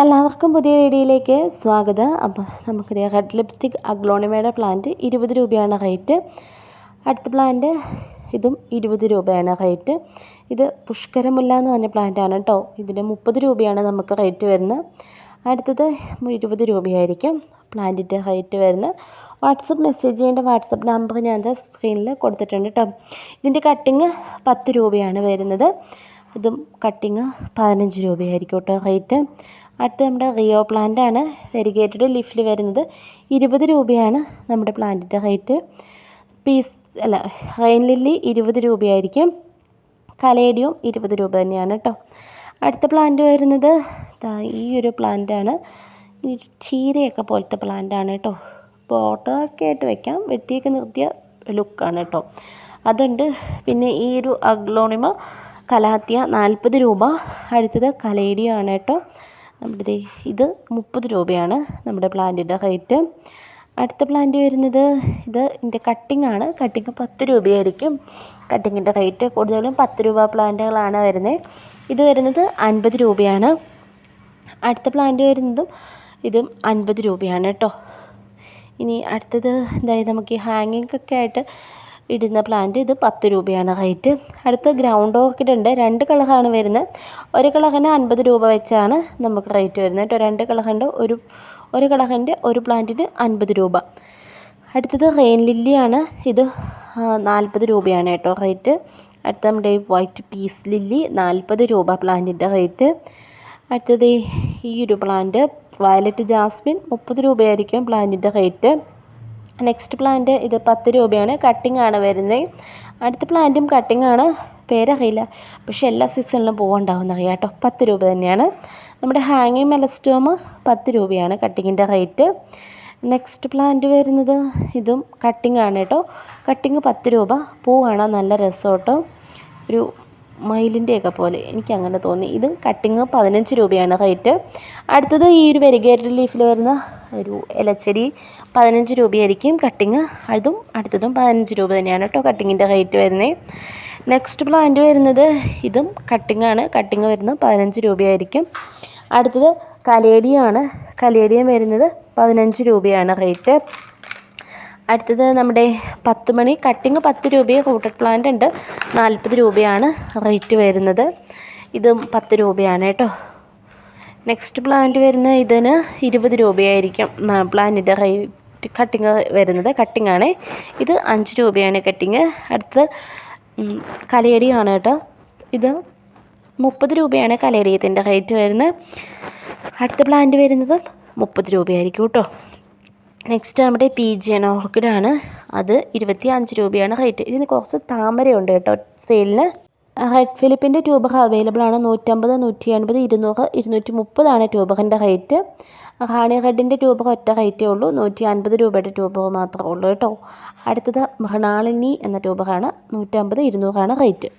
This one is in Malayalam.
എല്ലാവർക്കും പുതിയ വീഡിയോയിലേക്ക് സ്വാഗതം. അപ്പോൾ നമുക്കറിയാം റെഡ് ലിപ്സ്റ്റിക് അഗ്ലോണിമയുടെ പ്ലാന്റ് ഇരുപത് രൂപയാണ് റേറ്റ് അടുത്ത പ്ലാന്റ് ഇതും ഇരുപത് രൂപയാണ് റേറ്റ് ഇത് പുഷ്കരമുല്ല എന്ന് പറഞ്ഞ പ്ലാന്റാണ് കേട്ടോ ഇതിന് മുപ്പത് രൂപയാണ് നമുക്ക് റേറ്റ് വരുന്നത്. അടുത്തത് ഇരുപത് രൂപയായിരിക്കും പ്ലാന്റിന്റെ റേറ്റ് വരുന്നത്. വാട്സപ്പ് മെസ്സേജ് ചെയ്യേണ്ട വാട്സപ്പ് നമ്പർ ഞാൻ സ്ക്രീനിൽ കൊടുത്തിട്ടുണ്ട് കേട്ടോ ഇതിന്റെ കട്ടിങ് പത്ത് രൂപയാണ് വരുന്നത്. ഇതും കട്ടിങ് പതിനഞ്ച് രൂപയായിരിക്കും കേട്ടോ റേറ്റ് അടുത്ത നമ്മുടെ റിയോ പ്ലാന്റ് ആണ്. വെരിഗേറ്റഡ് ലീഫിൽ വരുന്നത്. ഇരുപത് രൂപയാണ് നമ്മുടെ പ്ലാന്റിന്റെ റേറ്റ് പീസ് അല്ല റെയിൻ ലില്ലി ഇരുപത് രൂപയായിരിക്കും. കലേഡിയും ഇരുപത് രൂപ തന്നെയാണ് കേട്ടോ അടുത്ത പ്ലാന്റ് വരുന്നത് ഈ ഒരു പ്ലാന്റാണ് ചീരയൊക്കെ പോലത്തെ പ്ലാന്റാണ് കേട്ടോ ബോർഡറൊക്കെ ആയിട്ട് വെക്കാം. വെട്ടിയൊക്കെ നിർത്തിയ ലുക്കാണ് കേട്ടോ അതുണ്ട്. പിന്നെ ഈ ഒരു അഗ്ലോണിമ കലാത്തിയ നാൽപ്പത് രൂപ. അടുത്തത് കലേഡിയാണ് കേട്ടോ നമ്മുടെ ഇത് മുപ്പത് രൂപയാണ് നമ്മുടെ പ്ലാന്റിന്റെ റേറ്റ് അടുത്ത പ്ലാന്റ് വരുന്നത് ഇത് ഇതിന്റെ കട്ടിംഗ് ആണ്. കട്ടിങ് പത്ത് രൂപയായിരിക്കും. കട്ടിങ്ങിന്റെ റേറ്റ് കൂടുതലും പത്ത് രൂപ പ്ലാന്റുകളാണ് വരുന്നത് ഇത് വരുന്നത് അൻപത് രൂപയാണ്. അടുത്ത പ്ലാന്റ് വരുന്നതും ഇതും അൻപത് രൂപയാണ് കേട്ടോ. ഇനി അടുത്തത് അതായത് നമുക്ക് ഈ ഹാങ്ങിങ് ഒക്കെ ആയിട്ട് ഇടുന്ന പ്ലാന്റ് ഇത് പത്ത് രൂപയാണ് റേറ്റ് അടുത്ത ഗ്രൗണ്ട് ഓർക്കിഡ് ഉണ്ട് രണ്ട് കളറാണ് വരുന്നത്. ഒരു കളറിന് അൻപത് രൂപ വെച്ചാണ് നമുക്ക് റേറ്റ് വരുന്നത് കേട്ടോ. രണ്ട് കളറിന്റെ ഒരു ഒരു കളറിന്റെ ഒരു പ്ലാന്റിന് അൻപത് രൂപ. അടുത്തത് റെയിൻ ലില്ലിയാണ് ഇത് നാൽപ്പത് രൂപയാണ് കേട്ടോ റേറ്റ് അടുത്ത നമ്മുടെ വൈറ്റ് പീസ് ലില്ലി നാൽപ്പത് രൂപ പ്ലാന്റിന്റെ റേറ്റ് അടുത്തത് ഈ ഒരു പ്ലാന്റ് വയലറ്റ് ജാസ്മിൻ മുപ്പത് രൂപയായിരിക്കും പ്ലാന്റിന്റെ റേറ്റ് നെക്സ്റ്റ് പ്ലാന്റ് ഇത് പത്ത് രൂപയാണ്. കട്ടിംഗ് ആണ് വരുന്നത്. അടുത്ത പ്ലാന്റും കട്ടിംഗ് ആണ്. പേരറിയില്ല. പക്ഷേ എല്ലാ സീസണിലും പൂവുണ്ടാവും അറിയാം കേട്ടോ. പത്ത് രൂപ തന്നെയാണ്. നമ്മുടെ ഹാങ്ങിങ് മെലസ്റ്റോമ് പത്ത് രൂപയാണ് കട്ടിങ്ങിന്റെ റേറ്റ് നെക്സ്റ്റ് പ്ലാന്റ് വരുന്നത് ഇതും കട്ടിംഗ് ആണ് കേട്ടോ. കട്ടിങ് പത്ത് രൂപ. പൂവാണ് നല്ല രസം കേട്ടോ ഒരു മയിലിന്റെയൊക്കെ പോലെ. എനിക്ക് അങ്ങനെ തോന്നി. ഇതും കട്ടിങ് പതിനഞ്ച് രൂപയാണ് റേറ്റ് അടുത്തത് ഈ ഒരു വെരിഗേറ്റഡ് ലീഫിൽ വരുന്ന ഒരു ഇലച്ചെടി പതിനഞ്ച് രൂപയായിരിക്കും കട്ടിങ് അതും അടുത്തതും പതിനഞ്ച് രൂപ തന്നെയാണ് കേട്ടോ കട്ടിങ്ങിന്റെ റേറ്റ് വരുന്നത് നെക്സ്റ്റ് പ്ലാന്റ് വരുന്നത് ഇതും കട്ടിങ്ങാണ് കട്ടിങ് വരുന്നത് പതിനഞ്ച് രൂപയായിരിക്കും. അടുത്തത് കലേഡിയാണ്. കലേഡിയം വരുന്നത് പതിനഞ്ച് രൂപയാണ് റേറ്റ് അടുത്തത് നമ്മുടെ പത്ത് മണി കട്ടിങ് പത്ത് രൂപയും റൂട്ടഡ് പ്ലാന്റ് ഉണ്ട്. നാൽപ്പത് രൂപയാണ് റേറ്റ് വരുന്നത്. ഇതും പത്ത് രൂപയാണ് കേട്ടോ. നെക്സ്റ്റ് പ്ലാന്റ് വരുന്ന ഇതിന് ഇരുപത് രൂപയായിരിക്കും. പ്ലാന്റിന്റെ റേറ്റ് കട്ടിങ് വരുന്നത് കട്ടിങ് ആണ്. ഇത് അഞ്ച് രൂപയാണ് കട്ടിങ് അടുത്തത് കലയടിയാണ് കേട്ടോ. ഇത് മുപ്പത് രൂപയാണ് കലയടിയത്തിന്റെ റേറ്റ് വരുന്നത്. അടുത്ത പ്ലാന്റ് വരുന്നത് മുപ്പത് രൂപയായിരിക്കും കേട്ടോ. നെക്സ്റ്റ് നമ്മുടെ പി ജി എൻ ഓർക്കിഡാണ് അത് ഇരുപത്തി അഞ്ച് രൂപയാണ് റേറ്റ് ഇതിന് കുറച്ച് താമരയുണ്ട് കേട്ടോ സെയിലിന് റെഡ് ഫിലിപ്പിന്റെ ട്യൂബർ അവൈലബിൾ ആണ്. നൂറ്റമ്പത് നൂറ്റി എൺപത് ഇരുന്നൂറ് ഇരുന്നൂറ്റി മുപ്പതാണ് ട്യൂബറിന്റെ റേറ്റ് റാണി റെഡിന്റെ ട്യൂബർ ഒറ്റ റേറ്റേ ഉള്ളൂ. നൂറ്റി അൻപത് രൂപയുടെ ട്യൂബർ മാത്രമേ ഉള്ളൂ കേട്ടോ. അടുത്തത് മൃണാളിനി എന്ന ട്യൂബറാണ് നൂറ്റമ്പത് ഇരുന്നൂറാണ് റേറ്റ്